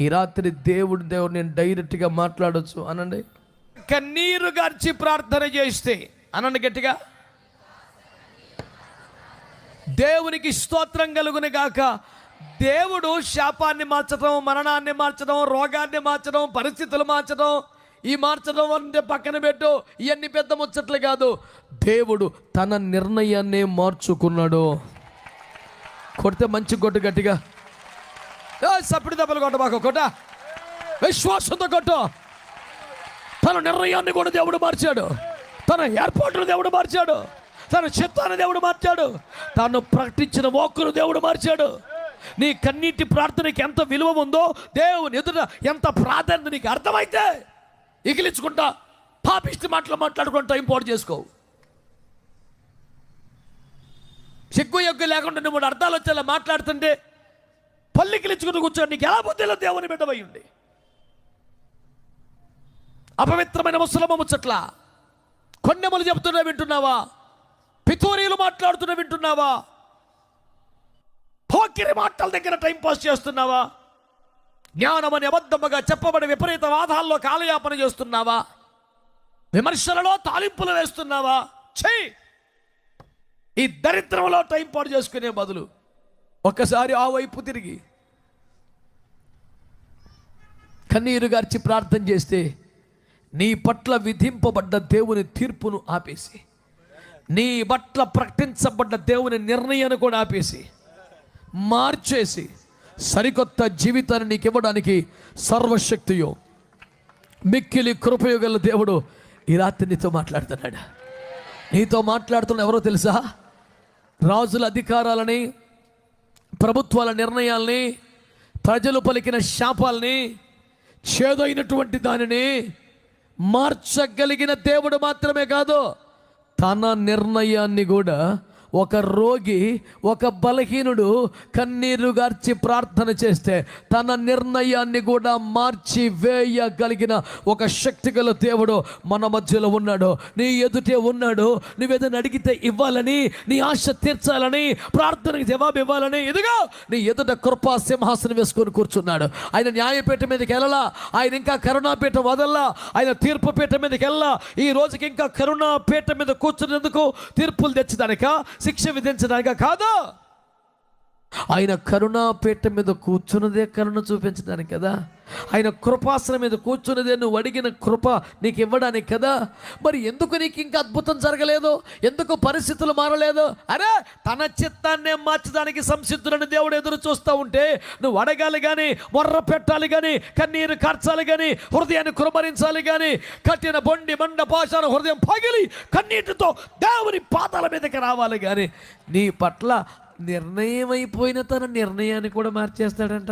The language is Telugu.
ఈ రాత్రి దేవుడు దేవుడు నేను డైరెక్ట్గా మాట్లాడొచ్చు అనండి. కన్నీరు గార్చి ప్రార్థన చేస్తే అనండి గట్టిగా. దేవునికి స్తోత్రం కలుగుని గాక. దేవుడు శాపాన్ని మార్చడం మరణాన్ని మార్చడం రోగాన్ని మార్చడం పరిస్థితులు మార్చడం ఈ మార్చడం అంటే పక్కన పెట్టు. ఇవన్నీ పెద్ద ముచ్చట్లు కాదు. దేవుడు తన నిర్ణయాన్ని మార్చుకున్నాడు. కొడితే మంచి కొట్టు గట్టిగా. సప్పుడు దెబ్బలు కొట్ట మాకు కొట్ట. విశ్వాసంతో కొట్టు. తన నిర్ణయాన్ని కూడా దేవుడు మార్చాడు. తన ఏర్పాటును దేవుడు మార్చాడు. తన చిత్తాన్ని దేవుడు మార్చాడు. తాను ప్రకటించిన వాక్కును దేవుడు మార్చాడు. నీ కన్నీటి ప్రార్థనకి ఎంత విలువ ఉందో దేవుని ఎదుట ఎంత ప్రాధాన్యత నీకు అర్థమైతే ఇగిలించుకుంటా పాపిష్టి మాటలు మాట్లాడుకుంటా టైం చేసుకోవు చెక్కు సిగ్గు లేకుండా నువ్వు అర్థాలు వచ్చేలా మాట్లాడుతుంటే పల్లికిలించుకుని కూర్చొని నీకు ఎలా బుద్ధిలో దేవుని బిడ్డవై అపవిత్రమైన ముసలమ్మ ముచ్చట్ల. కొన్నెములు చెబుతున్నా వింటున్నావా? పితూరీలు మాట్లాడుతున్నా వింటున్నావా? పోకిరి మాటల దగ్గర టైం పాస్ చేస్తున్నావా? జ్ఞానమని అబద్ధముగా చెప్పబడి విపరీత వాదాల్లో కాలయాపన చేస్తున్నావా? విమర్శలలో తాలింపులు వేస్తున్నావా? చెయ్యి ఈ దరిద్రంలో టైం పాడు చేసుకునే బదులు ఒక్కసారి ఆ వైపు తిరిగి. కన్నీరు గార్చి ప్రార్థన చేస్తే నీ పట్ల విధింపబడ్డ దేవుని తీర్పును ఆపేసి నీ పట్ల ప్రకటించబడ్డ దేవుని నిర్ణయాన్ని కూడా ఆపేసి మార్చేసి సరికొత్త జీవితాన్ని నీకు ఇవ్వడానికి సర్వశక్తియో మిక్కిలి కృపయోగల దేవుడు ఈ రాత్రి నీతో మాట్లాడుతున్నాడు. నీతో మాట్లాడుతున్న ఎవరో తెలుసా? రాజుల అధికారాలని ప్రభుత్వాల నిర్ణయాల్ని ప్రజలు పలికిన శాపాలని చేదైనటువంటి దానిని మార్చగలిగిన దేవుడు మాత్రమే కాదు తన నిర్ణయాన్ని కూడా ఒక రోగి ఒక బలహీనుడు కన్నీరు గార్చి ప్రార్థన చేస్తే తన నిర్ణయాన్ని కూడా మార్చి వేయగలిగిన ఒక శక్తి గల దేవుడు మన మధ్యలో ఉన్నాడు. నీ ఎదుటే ఉన్నాడు. నువ్వేదైనా అడిగితే ఇవ్వాలని నీ ఆశ తీర్చాలని ప్రార్థనకి జవాబు ఇవ్వాలని ఎదుగా నీ ఎదుట కృపా సింహాసనం వేసుకొని కూర్చున్నాడు. ఆయన న్యాయపీఠ మీదకి వెళ్ళలా ఆయన ఇంకా కరుణాపీఠ వదల్లా ఆయన తీర్పు పీఠ మీదకి వెళ్ళా ఈ రోజుకి ఇంకా కరుణాపీఠ మీద కూర్చునేందుకు తీర్పులు తెచ్చడానిక శిక్ష విధించడానిక కాదు? ఆయన కరుణాపీఠ మీద కూర్చున్నదే కరుణ చూపించడానికి కదా? ఆయన కృపాసన మీద కూర్చున్నదే నువ్వు అడిగిన కృప నీకు ఇవ్వడానికి కదా? మరి ఎందుకు నీకు ఇంకా అద్భుతం జరగలేదు? ఎందుకు పరిస్థితులు మారలేదు? అరే తన చిత్తాన్నే మార్చడానికి సంసిద్ధులని దేవుడు ఎదురు చూస్తూ ఉంటే నువ్వు అడగాలి కానీ మొర్ర పెట్టాలి కానీ కన్నీరు కార్చాలి కానీ హృదయాన్ని కురమరించాలి కానీ కట్టిన బొండి మండ పాషాన హృదయం పగిలి కన్నీటితో దేవుని పాదాల మీదకి రావాలి కానీ నీ పట్ల నిర్ణయం అయిపోయిన తన నిర్ణయాన్ని కూడా మార్చేస్తాడంట.